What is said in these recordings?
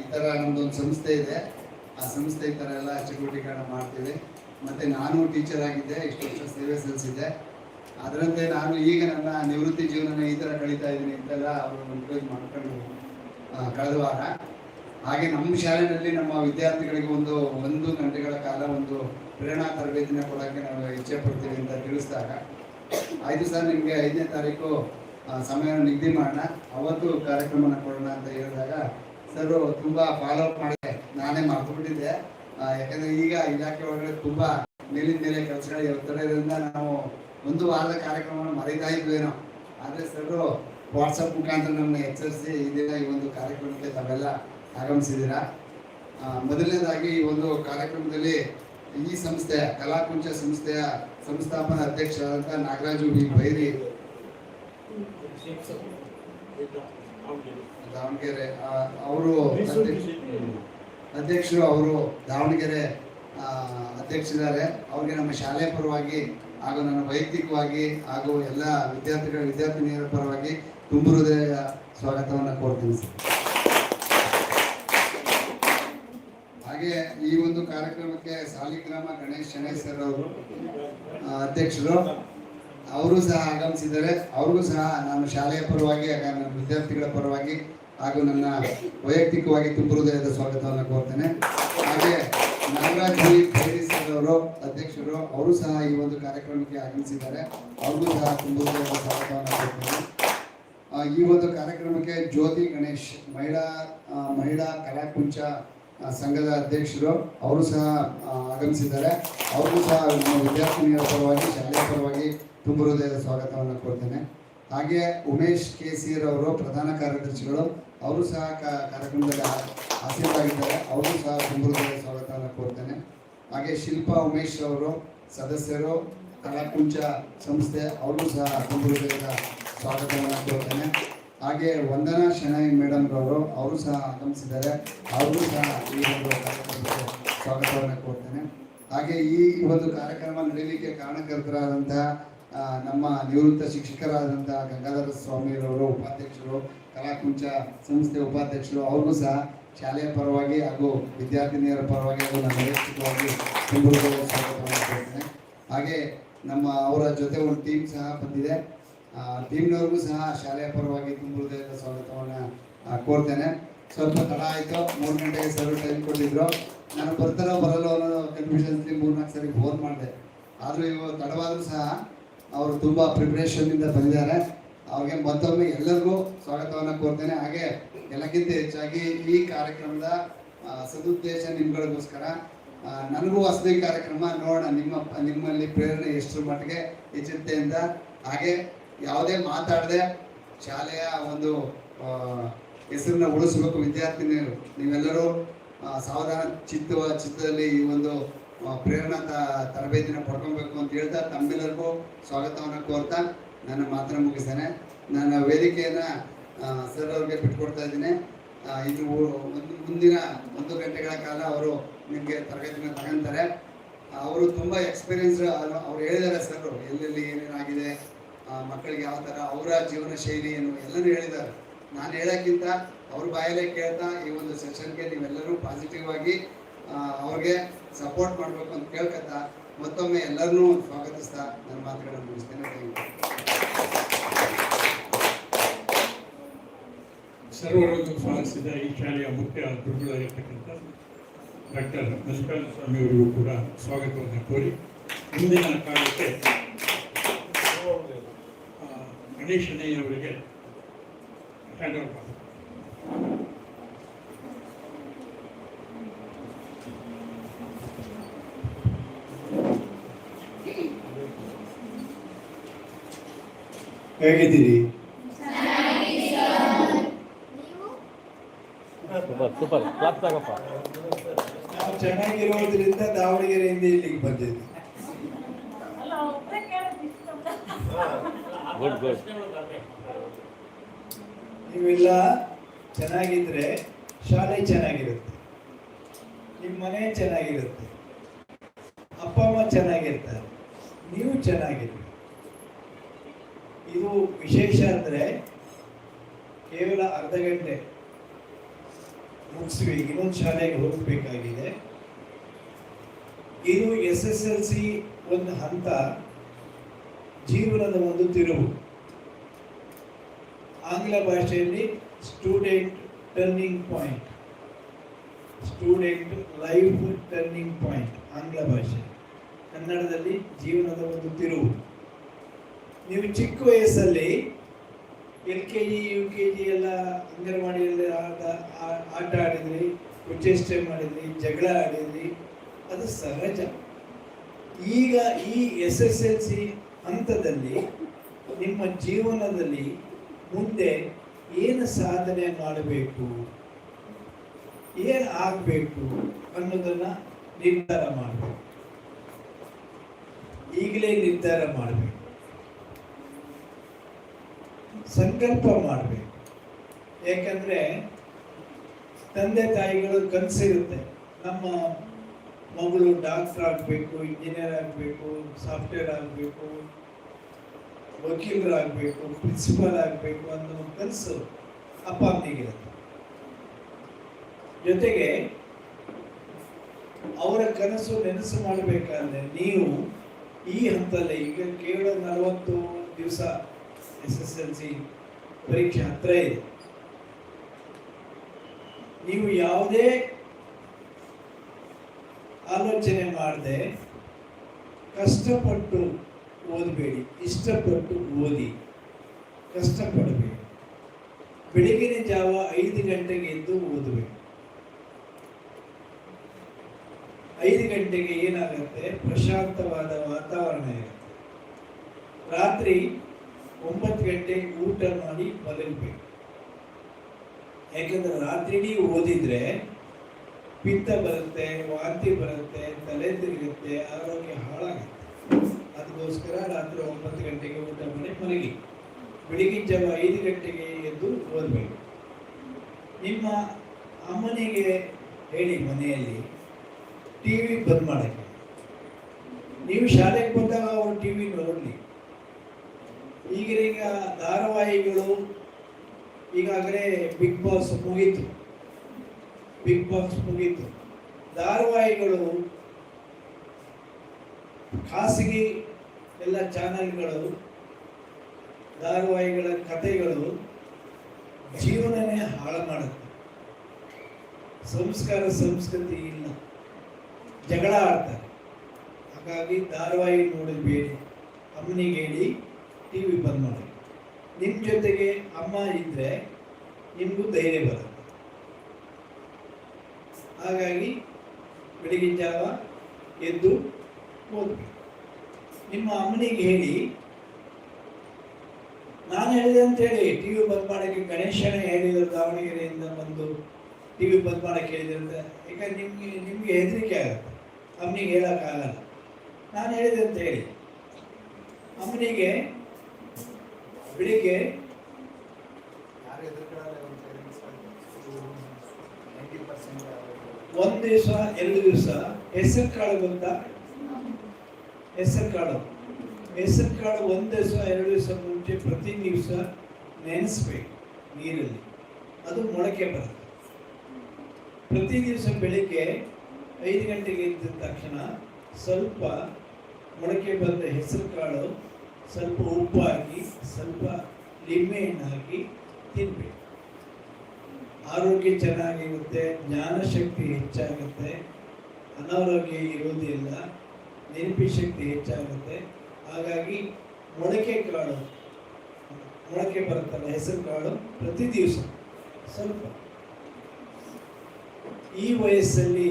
ಈ ಥರ ನಮ್ಮದೊಂದು ಸಂಸ್ಥೆ ಇದೆ. ಆ ಸಂಸ್ಥೆ ಈ ಥರ ಎಲ್ಲ ಚಟುವಟಿಕೆಗಳನ್ನ ಮಾಡ್ತೀವಿ. ಮತ್ತು ನಾನು ಟೀಚರ್ ಆಗಿದ್ದೆ, ಇಷ್ಟು ವರ್ಷ ಸೇವೆ ಸಲ್ಲಿಸಿದ್ದೆ. ಅದರಂತೆ ನಾನು ಈಗ ನನ್ನ ನಿವೃತ್ತಿ ಜೀವನನ ಈ ಥರ ಕಳೀತಾ ಇದ್ದೀನಿ ಅಂತೆಲ್ಲ ಅವರು ಎನ್ಕರೇಜ್ ಮಾಡ್ಕೊಂಡು ಕಳೆದ ವಾರ. ಹಾಗೆ ನಮ್ಮ ಶಾಲೆಯಲ್ಲಿ ನಮ್ಮ ವಿದ್ಯಾರ್ಥಿಗಳಿಗೆ ಒಂದು ಒಂದು ಗಂಟೆಗಳ ಕಾಲ ಒಂದು ಪ್ರೇರಣಾ ತರಬೇತಿನ ಕೊಡೋಕ್ಕೆ ನಾವು ಇಚ್ಛೆ ಪಡ್ತೀವಿ ಅಂತ ತಿಳಿಸಿದಾಗ ಆಯಿತು ಸರ್, ನಿಮಗೆ ಐದನೇ ತಾರೀಕು ಸಮಯವನ್ನು ನಿಗದಿ ಮಾಡೋಣ. ಅವತ್ತು ಕಾರ್ಯಕ್ರಮನ ಕೊಡೋಣ ಅಂತ ಹೇಳಿದಾಗ ಸರ್, ತುಂಬ ಫಾಲೋ ಅಪ್ ಮಾಡಿದೆ ನಾನೇ ಮರ್ತು ಬಿಟ್ಟಿದ್ದೆ ಯಾಕಂದ್ರೆ ಈಗ ಇಲಾಖೆ ಒಳಗಡೆ ತುಂಬ ಮೇಲಿನ ಮೇಲೆ ಕೆಲಸಗಳು ಇರ್ತಾರೆ ಇದರಿಂದ ನಾವು ಒಂದು ವಾರದ ಕಾರ್ಯಕ್ರಮವನ್ನು ಮರೀತಾ ಇದ್ವೇನೋ ಆದರೆ ಸರ್ ವಾಟ್ಸಪ್ ಮುಖಾಂತರ ನಮ್ಮನ್ನ ಎಚ್ಚರಿಸಿ ಈ ದಿನ ಈ ಒಂದು ಕಾರ್ಯಕ್ರಮಕ್ಕೆ ತಾವೆಲ್ಲ ಆಗಮಿಸಿದ್ದೀರಾ? ಮೊದಲನೇದಾಗಿ ಈ ಒಂದು ಕಾರ್ಯಕ್ರಮದಲ್ಲಿ ಈ ಸಂಸ್ಥೆ, ಕಲಾಕುಂಚ ಸಂಸ್ಥೆಯ ಸಂಸ್ಥಾಪನ ಅಧ್ಯಕ್ಷರಾದಂಥ ನಾಗರಾಜು ಬಿ ಬೈರಿ ದಾವಣಗೆರೆ ಅವರು ಅಧ್ಯಕ್ಷರು ಅವರು ದಾವಣಗೆರೆ ಅಧ್ಯಕ್ಷರಿದ್ದಾರೆ. ಅವ್ರಿಗೆ ನಮ್ಮ ಶಾಲೆ ಪರವಾಗಿ ಹಾಗೂ ನನ್ನ ವೈಯಕ್ತಿಕವಾಗಿ ಹಾಗೂ ಎಲ್ಲ ವಿದ್ಯಾರ್ಥಿಗಳ ವಿದ್ಯಾರ್ಥಿನಿಯರ ಪರವಾಗಿ ತುಂಬು ಹೃದಯ ಸ್ವಾಗತವನ್ನು ಕೋರ್ತೀನಿ. ಹಾಗೆ ಈ ಒಂದು ಕಾರ್ಯಕ್ರಮಕ್ಕೆ ಸಾಲಿಗ್ರಾಮ ಗಣೇಶ್ ಶನೇಶ್ ಸರ್ ಅವರು ಅಧ್ಯಕ್ಷರು. ಅವರು ಸಹ ಆಗಮಿಸಿದ್ದಾರೆ. ಅವ್ರಿಗೂ ಸಹ ನಾನು ಶಾಲೆಯ ಪರವಾಗಿ ನನ್ನ ವಿದ್ಯಾರ್ಥಿಗಳ ಪರವಾಗಿ ಹಾಗೂ ನನ್ನ ವೈಯಕ್ತಿಕವಾಗಿ ತುಂಬ ಹೃದಯದ ಸ್ವಾಗತವನ್ನು ಕೋರ್ತೇನೆ. ಹಾಗೆ ನಾಗರಾಜ್ ಅವರು ಅಧ್ಯಕ್ಷರು, ಅವರು ಸಹ ಈ ಒಂದು ಕಾರ್ಯಕ್ರಮಕ್ಕೆ ಆಗಮಿಸಿದ್ದಾರೆ. ಅವ್ರಿಗೂ ಸಹ ತುಂಬ ಹೃದಯದ ಸ್ವಾಗತವನ್ನು ಕೋರ್ತೇನೆ. ಈ ಒಂದು ಕಾರ್ಯಕ್ರಮಕ್ಕೆ ಜ್ಯೋತಿ ಗಣೇಶ್, ಮಹಿಳಾ ಮಹಿಳಾ ಕಲಾಕುಂಚ ಸಂಘದ ಅಧ್ಯಕ್ಷರು, ಅವರು ಸಹ ಆಗಮಿಸಿದ್ದಾರೆ. ಅವರು ಸಹ ವಿದ್ಯಾರ್ಥಿನಿಯರ ಪರವಾಗಿ, ಶಾಲೆಯ ಪರವಾಗಿ ತುಂಬ ಸ್ವಾಗತವನ್ನು ಕೊಡ್ತೇನೆ. ಹಾಗೆ ಉಮೇಶ್ ಕೆ ಸಿ ಅವರು ಪ್ರಧಾನ ಕಾರ್ಯದರ್ಶಿಗಳು, ಅವರು ಸಹ ಕಾರ್ಯಕ್ರಮದಲ್ಲಿ ಆಸೀನರಾಗಿದ್ದಾರೆ. ಅವರು ಸಹ ತುಂಬ ಸ್ವಾಗತವನ್ನು ಕೋರ್ತೇನೆ ಹಾಗೆ ಶಿಲ್ಪಾ ಉಮೇಶ್ ಅವರು ಸದಸ್ಯರು, ಕಲಾಕುಂಚ ಸಂಸ್ಥೆ, ಅವರು ಸಹ ತುಂಬ ಸ್ವಾಗತವನ್ನು ಕೋರ್ತೇನೆ ಹಾಗೆ ವಂದನಾ ಶೆಣೈ ಮೇಡಮ್ ಅವರು ಅವರು ಸಹ ಆಗಮಿಸಿದ್ದಾರೆ. ಅವರು ಸಹ ಈ ಒಂದು ಕಾರ್ಯಕ್ರಮಕ್ಕೆ ಸ್ವಾಗತವನ್ನು ಕೋರ್ತೇನೆ ಹಾಗೆ ಈ ಒಂದು ಕಾರ್ಯಕ್ರಮ ನಡೀಲಿಕ್ಕೆ ಕಾರಣಕರ್ತರಾದಂತಹ ನಮ್ಮ ನಿವೃತ್ತ ಶಿಕ್ಷಕರಾದಂಥ ಗಂಗಾಧರ ಸ್ವಾಮಿರವರು ಉಪಾಧ್ಯಕ್ಷರು, ಕಲಾಕುಂಚ ಸಂಸ್ಥೆ ಉಪಾಧ್ಯಕ್ಷರು, ಅವ್ರಿಗೂ ಸಹ ಶಾಲೆಯ ಪರವಾಗಿ ಹಾಗೂ ವಿದ್ಯಾರ್ಥಿನಿಯರ ಪರವಾಗಿ ಹಾಗೂ ನಮ್ಮ ವೈಯಕ್ತಿಕವಾಗಿ ಸ್ವಾಗತವನ್ನು ಹಾಗೆ ನಮ್ಮ ಅವರ ಜೊತೆ ಒಂದು ಟೀಮ್ ಸಹ ಬಂದಿದೆ. ಟೀಮ್ನವ್ರಿಗೂ ಸಹ ಶಾಲೆಯ ಪರವಾಗಿ ತುಂಬ ಹೃದಯದ ಸ್ವಾಗತವನ್ನು ಕೋರ್ತೇನೆ. ಸ್ವಲ್ಪ ತಡ ಆಯಿತು, ಮೂರು ಗಂಟೆಗೆ ಸರ್ ಟೈಮ್ ಕೊಟ್ಟಿದ್ರು. ನಾನು ಬರ್ತಾರೋ ಬರಲ್ಲೋ ಅನ್ನೋ ಕನ್ಫ್ಯೂಷನ್ಸ್ಲಿ ಮೂರ್ನಾಲ್ಕು ಸರಿ ಫೋನ್ ಮಾಡಿದೆ. ಆದರೂ ಇವಾಗ ತಡವಾದರೂ ಸಹ ಅವರು ತುಂಬ ಪ್ರಿಪ್ರೇಷನ್ನಿಂದ ಬಂದಿದ್ದಾರೆ. ಅವ್ರಿಗೆ ಮತ್ತೊಮ್ಮೆ ಎಲ್ಲರಿಗೂ ಸ್ವಾಗತವನ್ನು ಕೋರ್ತೇನೆ. ಹಾಗೆ ಎಲ್ಲಕ್ಕಿಂತ ಹೆಚ್ಚಾಗಿ ಈ ಕಾರ್ಯಕ್ರಮದ ಸದುದ್ದೇಶ ನಿಮ್ಗಳಿಗೋಸ್ಕರ ನನಗೂ ಹೊಸದಿ ಕಾರ್ಯಕ್ರಮ ನೋಡೋಣ. ನಿಮ್ಮ, ನಿಮ್ಮಲ್ಲಿ ಪ್ರೇರಣೆ ಎಷ್ಟರ ಮಟ್ಟಿಗೆ ಹೆಚ್ಚುತ್ತೆ ಅಂತ. ಹಾಗೆ ಯಾವುದೇ ಮಾತಾಡದೆ ಶಾಲೆಯ ಒಂದು ಹೆಸರನ್ನ ಉಳಿಸಬೇಕು ವಿದ್ಯಾರ್ಥಿನಿಯರು. ನೀವೆಲ್ಲರೂ ಸಾವಧಾನ ಚಿತ್ತ ಚಿತ್ತದಲ್ಲಿ ಈ ಒಂದು ಪ್ರೇರಣಾ ತರಬೇತಿನ ಪಡ್ಕೊಬೇಕು ಅಂತ ಹೇಳ್ತಾ ತಮ್ಮೆಲ್ಲರಿಗೂ ಸ್ವಾಗತವನ್ನು ಕೋರ್ತಾ ನನ್ನ ಮಾತ್ರ ಮುಗಿಸ್ತೇನೆ. ನನ್ನ ವೇದಿಕೆಯನ್ನ ಸರ್ ಅವ್ರಿಗೆ ಬಿಟ್ಕೊಡ್ತಾ ಇದ್ದೀನಿ. ಇದು ಒಂದು ಮುಂದಿನ ಒಂದು ಗಂಟೆಗಳ ಕಾಲ ಅವರು ನಿಮಗೆ ತರಬೇತಿನ ತಗೊಂತಾರೆ. ಅವರು ತುಂಬ ಎಕ್ಸ್ಪೀರಿಯನ್ಸ್ ಅವ್ರು ಹೇಳಿದ್ದಾರೆ ಸರ್ ಎಲ್ಲೆಲ್ಲಿ ಏನೇನಾಗಿದೆ ಮಕ್ಕಳಿಗೆ ಯಾವ ಥರ ಅವರ ಜೀವನ ಶೈಲಿ ಏನು ಎಲ್ಲರೂ ಹೇಳಿದ್ದಾರೆ ನಾನು ಹೇಳೋಕ್ಕಿಂತ ಅವ್ರ ಬಾಯಲ್ಲೇ ಕೇಳ್ತಾ ಈ ಒಂದು ಸೆಷನ್ಗೆ ನೀವೆಲ್ಲರೂ ಪಾಸಿಟಿವ್ ಆಗಿ ಅವ್ರಿಗೆ ಸಪೋರ್ಟ್ ಮಾಡಬೇಕು ಅಂತ ಕೇಳ್ಕೊತಾ ಮತ್ತೊಮ್ಮೆ ಎಲ್ಲರನ್ನೂ ಸ್ವಾಗತಿಸ್ತಾ ನನ್ನ ಮಾತುಗಳನ್ನು ಮುಗಿಸ್ತೇನೆ. ಸ್ವಾಗತಿಸಿದ ಈ ಶಾಲೆಯ ಮುಖ್ಯ ಗುರುಗಳಾಗಿರ್ತಕ್ಕಂಥ ಡಾಕ್ಟರ್ ಮಲ್ಲಿಕಾರ್ಜುನ ಸ್ವಾಮಿ ಅವರಿಗೂ ಕೂಡ ಸ್ವಾಗತವನ್ನು ಕೋರಿ ಮುಂದಿನ ಕಾಲಕ್ಕೆ ಆ, ಗಣೇಶ್ ಅವರಿಗೆ ಹ್ಯಾಂಡ್ ಓವರ್ ಹೇಗಿದ್ದೀರಿ? ಚೆನ್ನಾಗಿರೋದ್ರಿಂದ ದಾವಣಗೆರೆಯಿಂದ ಇಲ್ಲಿಗೆ ಬಂದಿದ್ದೆ ನೀವೆಲ್ಲ ಚೆನ್ನಾಗಿದ್ರೆ ಶಾಲೆ ಚೆನ್ನಾಗಿರುತ್ತೆ. ನಿಮ್ಮ ಮನೆ ಚೆನ್ನಾಗಿರುತ್ತೆ. ಅಪ್ಪ ಅಮ್ಮ ಚೆನ್ನಾಗಿರ್ತಾರೆ. ನೀವು ಚೆನ್ನಾಗಿರಿ ಇದು ವಿಶೇಷ ಅಂದರೆ ಕೇವಲ ಅರ್ಧ ಗಂಟೆ ಮುಗಿಸ್ವಿ ಇನ್ನೊಂದು ಶಾಲೆಗೆ ಹೋಗಬೇಕಾಗಿದೆ. ಇದು ಎಸ್ ಎಸ್ ಎಲ್ ಸಿ ಒಂದು ಹಂತ, ಜೀವನದ ಒಂದು ತಿರುವು. ಆಂಗ್ಲ ಭಾಷೆಯಲ್ಲಿ student turning point student life turning point ಆಂಗ್ಲ ಭಾಷೆ. ಕನ್ನಡದಲ್ಲಿ ಜೀವನದ ಒಂದು ತಿರುವು. ನೀವು ಚಿಕ್ಕ ವಯಸ್ಸಲ್ಲಿ L K G, U K G ಎಲ್ಲ ಅಂಗನವಾಡಿಯಲ್ಲಿ ಆಟ ಆಟ ಆಡಿದ್ರಿ ಕುಚೇಷ್ಟೆ ಮಾಡಿದ್ರಿ, ಜಗಳ ಆಡಿದ್ರಿ, ಅದು ಸಹಜ. ಈಗ ಈ ಎಸ್ ಎಸ್ ಎಲ್ ಸಿ ಹಂತದಲ್ಲಿ ನಿಮ್ಮ ಜೀವನದಲ್ಲಿ ಮುಂದೆ ಏನು ಸಾಧನೆ ಮಾಡಬೇಕು, ಏನು ಆಗಬೇಕು ಅನ್ನೋದನ್ನು ನಿರ್ಧಾರ ಮಾಡಬೇಕು. ಈಗಲೇ ನಿರ್ಧಾರ ಮಾಡಬೇಕು. ಸಂಕಲ್ಪ ಮಾಡಬೇಕು. ಯಾಕಂದರೆ ತಂದೆ ತಾಯಿಗಳು ಕನಸಿರುತ್ತೆ. ನಮ್ಮ ಮಗಳು ಡಾಕ್ಟರ್ ಆಗಬೇಕು, ಇಂಜಿನಿಯರ್ ಆಗಬೇಕು, ಸಾಫ್ಟ್ವೇರ್ ಆಗಬೇಕು, ವಕೀಲರಾಗಬೇಕು, ಪ್ರಿನ್ಸಿಪಲ್ ಆಗಬೇಕು ಅನ್ನೋ ಕನಸು ಅಪ್ಪ ಅಮ್ಮನಿಗಿರುತ್ತೆ ಜೊತೆಗೆ ಅವರ ಕನಸು ನೆನಸು ಮಾಡಬೇಕಾದ್ರೆ ನೀವು ಈ ಹಂತದಲ್ಲಿ ಈಗ ಕೇವಲ ನಲವತ್ತು ದಿವಸ ಎಸ್ ಎಸ್ ಪರೀಕ್ಷೆ ಹತ್ರ ಇದೆ. ನೀವು ಯಾವುದೇ ಆಲೋಚನೆ ಮಾಡದೆ ಕಷ್ಟಪಟ್ಟು ಓದಬೇಡಿ, ಇಷ್ಟಪಟ್ಟು ಓದಿ, ಕಷ್ಟಪಡಬೇಡಿ. ಬೆಳಗಿನ ಜಾವ ಐದು ಗಂಟೆಗೆ ಎದ್ದು ಓದಬೇಕು. ಐದು ಗಂಟೆಗೆ ಏನಾಗುತ್ತೆ? ಪ್ರಶಾಂತವಾದ ವಾತಾವರಣ ಇರುತ್ತೆ. ರಾತ್ರಿ ಒಂಬತ್ತು ಗಂಟೆಗೆ ಊಟ ಮಾಡಿ ಮಲಗಬೇಕು. ಯಾಕಂದ್ರೆ ರಾತ್ರಿಡೀ ಓದಿದ್ರೆ ಪಿತ್ತ ಬರುತ್ತೆ, ವಾಂತಿ ಬರುತ್ತೆ, ತಲೆ ತಿರುಗುತ್ತೆ, ಆರೋಗ್ಯ ಹಾಳಾಗುತ್ತೆ. ಅದಕ್ಕೋಸ್ಕರ ರಾತ್ರಿ ಒಂಬತ್ತು ಗಂಟೆಗೆ ಊಟ ಮಾಡಿ ಮಲಗಿ. ಬೆಳಿಗಿನ ಜಾವ ಐದು ಗಂಟೆಗೆ ಎದ್ದು ಓದಬೇಕು. ನಿಮ್ಮ ಅಮ್ಮನಿಗೆ ಹೇಳಿ ಮನೆಯಲ್ಲಿ ಟಿ ವಿ ಬಂದ್ ಮಾಡಕ್ಕೆ. ನೀವು ಶಾಲೆಗೆ ಬಂದಾಗ ಅವ್ರು ಟಿ ವಿ ನೋಡಲಿ. ಈಗಿನ ಧಾರಾವಾಹಿಗಳು, ಈಗಾಗಲೇ ಬಿಗ್ ಬಾಸ್ ಮುಗೀತು. ಬಿಗ್ ಬಾಸ್ ಮುಗೀತು. ಧಾರಾವಾಹಿಗಳು, ಖಾಸಗಿ ಎಲ್ಲ ಚಾನೆಲ್ಗಳು, ಧಾರಾವಾಹಿಗಳ ಕಥೆಗಳು ಜೀವನನೇ ಹಾಳು ಮಾಡುತ್ತೆ. ಸಂಸ್ಕಾರ, ಸಂಸ್ಕೃತಿ ಇಲ್ಲ. ಜಗಳ ಆಡ್ತಾರೆ. ಹಾಗಾಗಿ ಧಾರಾವಾಹಿ ನೋಡಬೇಡಿ ಅಮ್ಮನಿಗೆ ಹೇಳಿ ಟಿ ವಿ ಬಂದ್ ಮಾಡಿ ನಿಮ್ಮ ಜೊತೆಗೆ ಅಮ್ಮ ಇದ್ದರೆ ನಿಮಗೂ ಧೈರ್ಯ ಬರುತ್ತೆ. ಹಾಗಾಗಿ ಬೆಳಗಿನ ಜಾವ ಎದ್ದು ಓದಬೇಕು. ನಿಮ್ಮ ಅಮ್ಮನಿಗೆ ಹೇಳಿ, ನಾನು ಹೇಳಿದೆ ಅಂತ ಹೇಳಿ ಟಿ ವಿ ಬಂದ್ ಮಾಡೋಕ್ಕೆ ಗಣೇಶನೇ ಹೇಳಿದ್ರು, ದಾವಣಗೆರೆಯಿಂದ ಬಂದು ಟಿ ವಿ ಬಂದ್ ಮಾಡಕ್ಕೆ ಹೇಳಿದ್ರು ಅಂತ ಯಾಕಂದ್ರೆ ನಿಮ್ಗೆ, ನಿಮಗೆ ಹೆದರಿಕೆ ಆಗುತ್ತೆ? ಅಮ್ಮನಿಗೆ ಹೇಳೋಕ್ಕಾಗಲ್ಲ. ನಾನು ಹೇಳಿದೆ ಅಂತ ಹೇಳಿ. ಅಮ್ಮನಿಗೆ ಬೆಳಿಗ್ಗೆ ಒಂದು ದಿವಸ ಎರಡು ದಿವಸ ಹೆಸರು ಕಾಳು ಗೊತ್ತಾ? ಹೆಸರು ಕಾಳು. ಹೆಸರು ಕಾಳು ಒಂದು ದಿವಸ ಎರಡು ದಿವಸ ಮುಂಚೆ ಪ್ರತಿ ದಿವಸ ನೆನೆಸ್ಬೇಕು ನೀರಲ್ಲಿ. ಅದು ಮೊಳಕೆ ಬರುತ್ತೆ. ಪ್ರತಿ ದಿವಸ ಬೆಳಿಗ್ಗೆ ಐದು ಗಂಟೆಗೆ ಎದ್ದ ತಕ್ಷಣ ಸ್ವಲ್ಪ ಮೊಳಕೆ ಬಂದ ಹೆಸರು ಕಾಳು ಸ್ವಲ್ಪ ಉಪ್ಪು ಹಾಕಿ ಸ್ವಲ್ಪ ಲಿಂಬೆ ಹಣ್ಣು ಹಾಕಿ ತಿನ್ಬೇಕು. ಆರೋಗ್ಯ ಚೆನ್ನಾಗಿರುತ್ತೆ, ಜ್ಞಾನಶಕ್ತಿ ಹೆಚ್ಚಾಗುತ್ತೆ, ಅನಾರೋಗ್ಯ ಇರುವುದಿಲ್ಲ ನೆನಪಿ ಶಕ್ತಿ ಹೆಚ್ಚಾಗುತ್ತೆ. ಹಾಗಾಗಿ ಮೊಳಕೆ ಕಾಳು, ಮೊಳಕೆ ಬರುತ್ತಲ್ಲ, ಹೆಸರು ಕಾಳು ಪ್ರತಿ ದಿವಸ ಸ್ವಲ್ಪ. ಈ ವಯಸ್ಸಲ್ಲಿ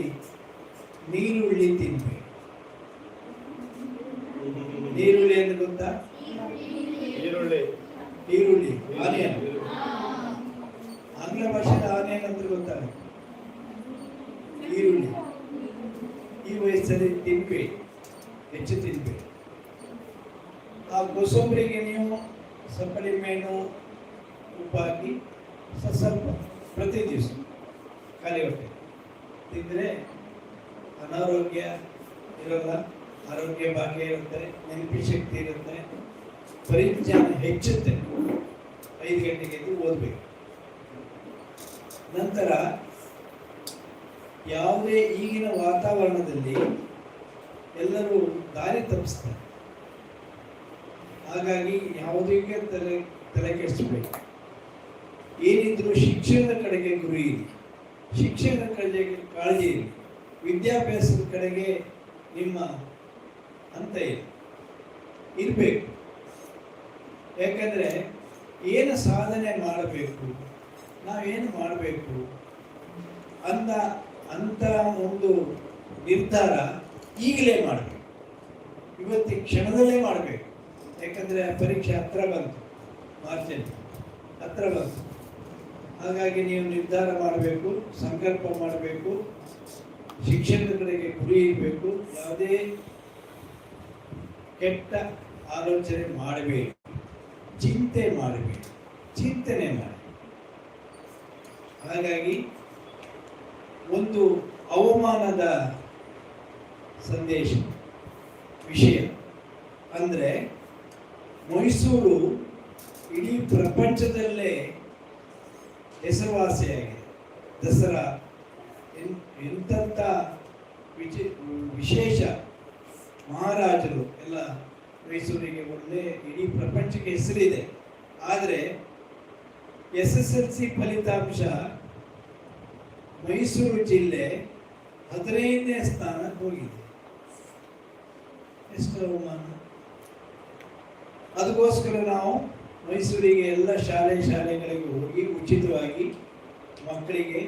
ನೀರುಳ್ಳಿ ತಿನ್ಬೇಕು. ನೀರುಳ್ಳಿ ಅಂದ್ರೆ ಗೊತ್ತಾ? ಈರುಳ್ಳಿ. ಈರುಳ್ಳಿ ಆನಿಯನ್. ಆಂಗ್ಲ ಭಾಷೆದ ಆನಿಯನ್ ಅಂದ್ರೆ ಗೊತ್ತಾ? ಈರುಳ್ಳಿ. ಈ ವಯಸ್ಸಲ್ಲಿ ತಿನ್ಬೇಡಿ ಹೆಚ್ಚು ತಿನ್ಬೇಡಿ. ಆ ಕೋಸಂಬರಿಗೆ ನೀವು ಸಪ್ಪಳಿ ಮೇನು ಉಪ್ಪು ಹಾಕಿ ಸ- ಸ್ವಲ್ಪ ಪ್ರತಿ ದಿವಸ ಖಾಲಿ ಹೊಟ್ಟೆ ತಿಂದರೆ ಅನಾರೋಗ್ಯ ಇರಲ್ಲ. ಆರೋಗ್ಯ ಭಾಗ್ಯ ಇರುತ್ತೆ ನೆನಪಿ ಶಕ್ತಿ ಇರುತ್ತೆ ಪರಿಜ್ಞಾನ ಹೆಚ್ಚುತ್ತೆ. ಐದು ಗಂಟೆಗೆ ಎದ್ದು ಓದಬೇಕು. ನಂತರ ಯಾವುದೇ ಈಗಿನ ವಾತಾವರಣದಲ್ಲಿ ಎಲ್ಲರೂ ದಾರಿ ತಪ್ಪಿಸ್ತಾರೆ. ಹಾಗಾಗಿ ಯಾವುದಕ್ಕೆ ತಲೆ ತಲೆ ಕೆಡಿಸ್ಬೇಕು. ಏನಿದ್ರು ಶಿಕ್ಷಣದ ಕಡೆಗೆ ಗುರಿ ಇರಿ. ಶಿಕ್ಷಣದ ಕಡೆಗೆ ಕಾಳಜಿ ಇರಿ. ವಿದ್ಯಾಭ್ಯಾಸದ ಕಡೆಗೆ ನಿಮ್ಮ ಅಂತ ಇಲ್ಲ ಇರಬೇಕು. ಯಾಕಂದರೆ ಏನು ಸಾಧನೆ ಮಾಡಬೇಕು, ನಾವೇನು ಮಾಡಬೇಕು ಅಂತ ಅಂತ ಒಂದು ನಿರ್ಧಾರ ಈಗಲೇ ಮಾಡಬೇಕು. ಇವತ್ತಿನ ಕ್ಷಣದಲ್ಲೇ ಮಾಡಬೇಕು. ಯಾಕಂದರೆ ಪರೀಕ್ಷೆ ಹತ್ರ ಬಂತು, ಮಾರ್ಚಲ್ಲಿ. ಹತ್ರ ಬಂತು. ಹಾಗಾಗಿ ನೀವು ನಿರ್ಧಾರ ಮಾಡಬೇಕು, ಸಂಕಲ್ಪ ಮಾಡಬೇಕು ಶಿಕ್ಷಣದ ಕಡೆಗೆ ಗುರಿ ಇರಬೇಕು ಯಾವುದೇ ಕೆಟ್ಟ ಆಲೋಚನೆ ಮಾಡಬೇಡಿ. ಚಿಂತೆ ಮಾಡಬೇಡಿ. ಚಿಂತನೆ ಮಾಡಿ. ಹಾಗಾಗಿ ಒಂದು ಅವಮಾನದ ಸಂದೇಶ, ವಿಷಯ ಅಂದರೆ ಮೈಸೂರು ಇಡೀ ಪ್ರಪಂಚದಲ್ಲೇ ಹೆಸರುವಾಸಿಯಾಗಿದೆ. ದಸರಾ ವಿಚಿ ವಿಶೇಷ ಮಹಾರಾಜರು ಎಲ್ಲ ಮೈಸೂರಿಗೆ ಒಳ್ಳೆ ಇಡೀ ಪ್ರಪಂಚಕ್ಕೆ ಹೆಸರಿದೆ. ಆದರೆ ಎಸ್ ಎಸ್ ಎಲ್ ಸಿ ಫಲಿತಾಂಶ ಮೈಸೂರು ಜಿಲ್ಲೆ ಹದಿನೈದನೇ ಸ್ಥಾನಕ್ಕೆ ಹೋಗಿದೆ. ಎಷ್ಟು ಅವಮಾನ? ಅದಕ್ಕೋಸ್ಕರ ನಾವು ಮೈಸೂರಿಗೆ ಎಲ್ಲ ಶಾಲೆ ಶಾಲೆಗಳಿಗೆ ಹೋಗಿ ಉಚಿತವಾಗಿ ಮಕ್ಕಳಿಗೆ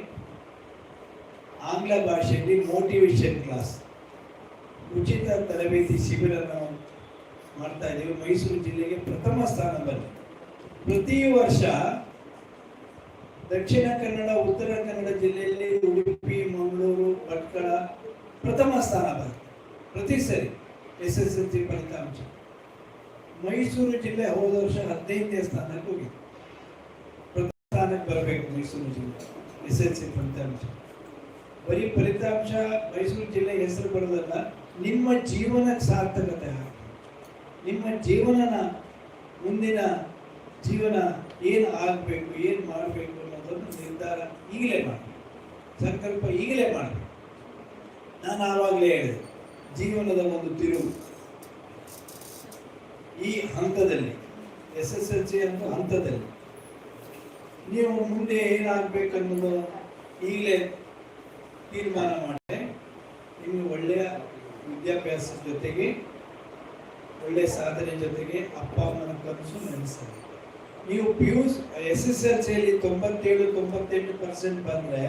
ಆಂಗ್ಲ ಭಾಷೆಯಲ್ಲಿ ಮೋಟಿವೇಶನ್ ಕ್ಲಾಸ್ ಉಚಿತ ತರಬೇತಿ ಶಿಬಿರ ನಾವು ಮಾಡ್ತಾ ಇದ್ದೀವಿ. ಮೈಸೂರು ಜಿಲ್ಲೆಗೆ ಪ್ರಥಮ ಸ್ಥಾನ ಬಂದಿದೆ. ಪ್ರತಿ ವರ್ಷ ದಕ್ಷಿಣ ಕನ್ನಡ, ಉತ್ತರ ಕನ್ನಡ ಜಿಲ್ಲೆಯಲ್ಲಿ ಉಡುಪಿ, ಮಂಗಳೂರು, ಭಟ್ಕಳ ಪ್ರಥಮ ಸ್ಥಾನ ಬಂದಿದೆ. ಪ್ರತಿ ಸರಿ ಎಸ್ ಎಸ್ ಎಲ್ ಸಿ ಫಲಿತಾಂಶ. ಮೈಸೂರು ಜಿಲ್ಲೆ ಹೋದ ವರ್ಷ ಹದಿನೈದನೇ ಸ್ಥಾನಕ್ಕೆ ಹೋಗಿದೆ. ಪ್ರಥಮ ಸ್ಥಾನಕ್ಕೆ ಬರಬೇಕು ಮೈಸೂರು ಜಿಲ್ಲೆ ಎಸ್ ಎಲ್ ಸಿ ಫಲಿತಾಂಶ. ಬರೀ ಫಲಿತಾಂಶ ಮೈಸೂರು ಜಿಲ್ಲೆ ಹೆಸರು ಬರೋದಲ್ಲ ನಿಮ್ಮ ಜೀವನಕ್ಕೆ ಸಾರ್ಥಕತೆ ನಿಮ್ಮ ಜೀವನನ ಮುಂದಿನ ಜೀವನ ಏನು ಆಗಬೇಕು, ಏನು ಮಾಡಬೇಕು ಅನ್ನೋದನ್ನು ನಿರ್ಧಾರ ಈಗಲೇ ಮಾಡಬೇಕು. ಸಂಕಲ್ಪ ಈಗಲೇ ಮಾಡಬೇಕು. ನಾನು ಆವಾಗಲೇ ಹೇಳಿದೆ, ಜೀವನದ ಒಂದು ತಿರುವು. ಈ ಹಂತದಲ್ಲಿ, ಎಸ್ ಎಸ್ ಎಲ್ ಸಿ ಅಂತ ಹಂತದಲ್ಲಿ, ನೀವು ಮುಂದೆ ಏನಾಗಬೇಕನ್ನೋದು ಈಗಲೇ ತೀರ್ಮಾನ ಮಾಡಿ. ವಿದ್ಯಾಭ್ಯಾಸದ ಜೊತೆಗೆ ಒಳ್ಳೆ ಸಾಧನೆ ಜೊತೆಗೆ ಅಪ್ಪ ಅಮ್ಮನ ಕನಸು ನೆನೆಸಬೇಕು ನೀವು P U S S L ಸಿಯಲ್ಲಿ ತೊಂಬತ್ತೇಳು, ತೊಂಬತ್ತೆಂಟು ಪರ್ಸೆಂಟ್ ಬಂದರೆ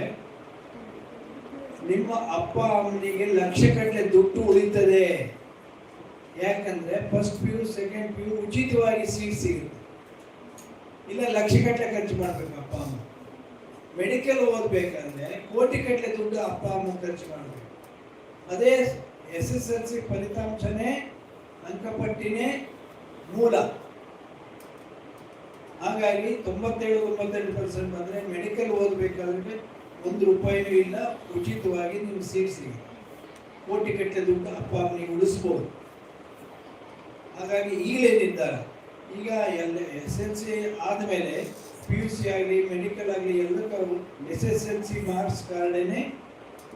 ನಿಮ್ಮ ಅಪ್ಪ ಅಮ್ಮನಿಗೆ ಲಕ್ಷಗಟ್ಟಲೆ ದುಡ್ಡು ಉಳಿತದೆ. ಯಾಕಂದ್ರೆ first P U second P U ಉಚಿತವಾಗಿ ಸೀಟ್ ಸಿಗುತ್ತೆ. ಇಲ್ಲ ಲಕ್ಷಗಟ್ಟಲೆ ಖರ್ಚು ಮಾಡಬೇಕು ಅಪ್ಪ ಅಮ್ಮ. ಮೆಡಿಕಲ್ ಓದಬೇಕಂದ್ರೆ ಕೋಟಿ ಗಟ್ಟಲೆ ದುಡ್ಡು ಅಪ್ಪ ಅಮ್ಮ ಖರ್ಚು ಮಾಡಬೇಕು. ಅದೇ ಎಸ್ ಎಸ್ ಎಲ್ ಸಿ ಫಲಿತಾಂಶನೇ, ಅಂಕಪಟ್ಟಿನೇ ಮೂಲ. ಹಾಗಾಗಿ ತೊಂಬತ್ತೇಳು, ತೊಂಬತ್ತೆಂಟು ಪರ್ಸೆಂಟ್ ಬಂದರೆ ಮೆಡಿಕಲ್ ಓದಬೇಕಾದ್ರೆ ಒಂದು ರೂಪಾಯಿನೂ ಇಲ್ಲ, ಉಚಿತವಾಗಿ ನಿಮ್ಗೆ ಸೀಟ್ ಸಿಗುತ್ತೆ. ಕೋಟಿ ಕಟ್ಟಲೆ ದುಡ್ಡು ಅಪ್ಪ ನೀವು ಉಳಿಸ್ಬೋದು. ಹಾಗಾಗಿ ಈಗಲೇ ಈಗ ಎಲ್ಲ ಎಸ್ ಎಲ್ ಸಿ ಆದಮೇಲೆ ಪಿ ಯು ಸಿ ಆಗಲಿ ಮೆಡಿಕಲ್ ಆಗಲಿ, ಎಲ್ಲಕ್ಕೂ S S L C marks ಕಾರ್ಡೇನೆ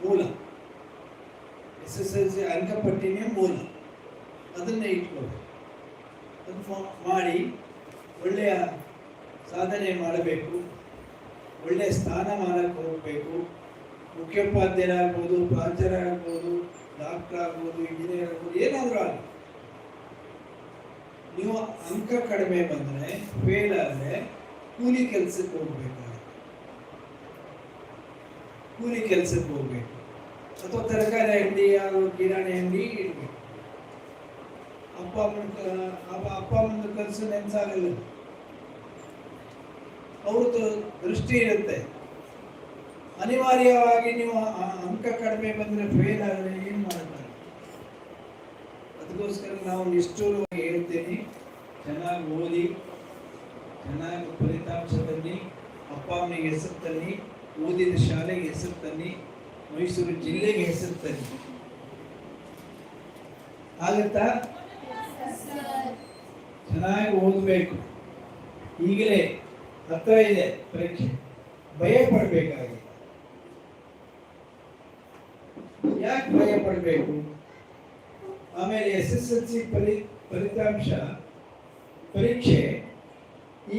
ಮೂಲ. ಎಸ್ ಎಸ್ ಎಲ್ ಸಿ ಅಂಕಪಟ್ಟಿನೇ ಮೂಲ. ಅದನ್ನೇ ಇಟ್ಕೊಳ್ಳಿ ಅದು ಮಾಡಿ ಒಳ್ಳೆಯ ಸಾಧನೆ ಮಾಡಬೇಕು. ಒಳ್ಳೆಯ ಸ್ಥಾನಮಾನಕ್ಕೆ ಹೋಗಬೇಕು. ಮುಖ್ಯೋಪಾಧ್ಯಾಯರಾಗ್ಬೋದು ಪ್ರಾಚಾರ್ಯರಾಗ್ಬೋದು ಡಾಕ್ಟರ್ ಆಗ್ಬೋದು, ಇಂಜಿನಿಯರ್ ಆಗ್ಬೋದು, ಏನಾದರೂ ಆಗಲಿ. ನೀವು ಅಂಕ ಕಡಿಮೆ ಬಂದರೆ ಫೇಲ್ ಆದರೆ ಕೂಲಿ ಕೆಲಸಕ್ಕೆ ಹೋಗ್ಬೇಕಾಗುತ್ತೆ. ಕೂಲಿ ಕೆಲಸಕ್ಕೆ ಹೋಗ್ಬೇಕು. ಅಥವಾ ತರಕಾರಿ ಅಂಗಡಿ ಯಾವ ಕಿರಾಣಿ ಅಂಗಡಿ ಇಡಬೇಕು. ಅಪ್ಪ ಅಮ್ಮನ ಅಪ್ಪ ಅಪ್ಪ ಅಮ್ಮನ ಕನಸು ನೆನ್ಸಾಗಲ್ಲ. ಅವ್ರದ್ದು ದೃಷ್ಟಿ ಇರುತ್ತೆ. ಅನಿವಾರ್ಯವಾಗಿ ನೀವು ಅಂಕ ಕಡಿಮೆ ಬಂದರೆ ಫೇಲ್ ಆದರೆ ಏನು ಮಾಡ್ತಾರೆ ಅದಕ್ಕೋಸ್ಕರ ನಾವು ನಿಷ್ಠೂರವಾಗಿ ಹೇಳ್ತೇನೆ, ಚೆನ್ನಾಗಿ ಓದಿ, ಚೆನ್ನಾಗಿ ಫಲಿತಾಂಶ ತನ್ನಿ ಅಪ್ಪ ಅಮ್ಮನಿಗೆ ಹೆಸರು ತನ್ನಿ, ಓದಿದ ಶಾಲೆಗೆ ಹೆಸರು ತನ್ನಿ. ಮೈಸೂರು ಜಿಲ್ಲೆಗೆ ಹೆಸರು ತನ್ನಿ. ಆಗತ್ತಾ? ಚೆನ್ನಾಗಿ ಓದಬೇಕು. ಈಗಲೇ ಹತ್ರ ಇದೆ ಪರೀಕ್ಷೆ. ಭಯ ಪಡಬೇಕಾಗಿದೆ. ಯಾಕೆ ಭಯ ಪಡಬೇಕು? ಆಮೇಲೆ ಎಸ್ ಎಸ್ ಎಲ್ ಸಿ ಫಲಿ ಫಲಿತಾಂಶ ಪರೀಕ್ಷೆ.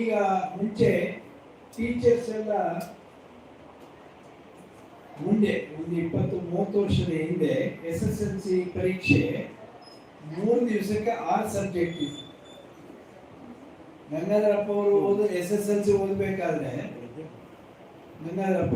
ಈಗ ಮುಂಚೆ ಟೀಚರ್ಸ್ ಎಲ್ಲ ಮುಂದೆ ಒಂದು ಇಪ್ಪತ್ತು, ಮೂವತ್ತು ವರ್ಷದ ಹಿಂದೆ ಎಸ್ ಎಸ್ ಎಲ್ ಸಿ ಪರೀಕ್ಷೆ ಮೂರು ದಿವಸಕ್ಕೆ ಆರು ಸಬ್ಜೆಕ್ಟ್ ಇತ್ತು. ಗಂಗಾಧರಪ್ಪ ಅವರು ಓದ ಎಸ್ ಎಸ್ ಎಲ್ ಸಿ ಓದಬೇಕಾದ್ರೆ ಗಂಗಾಧರಪ್ಪ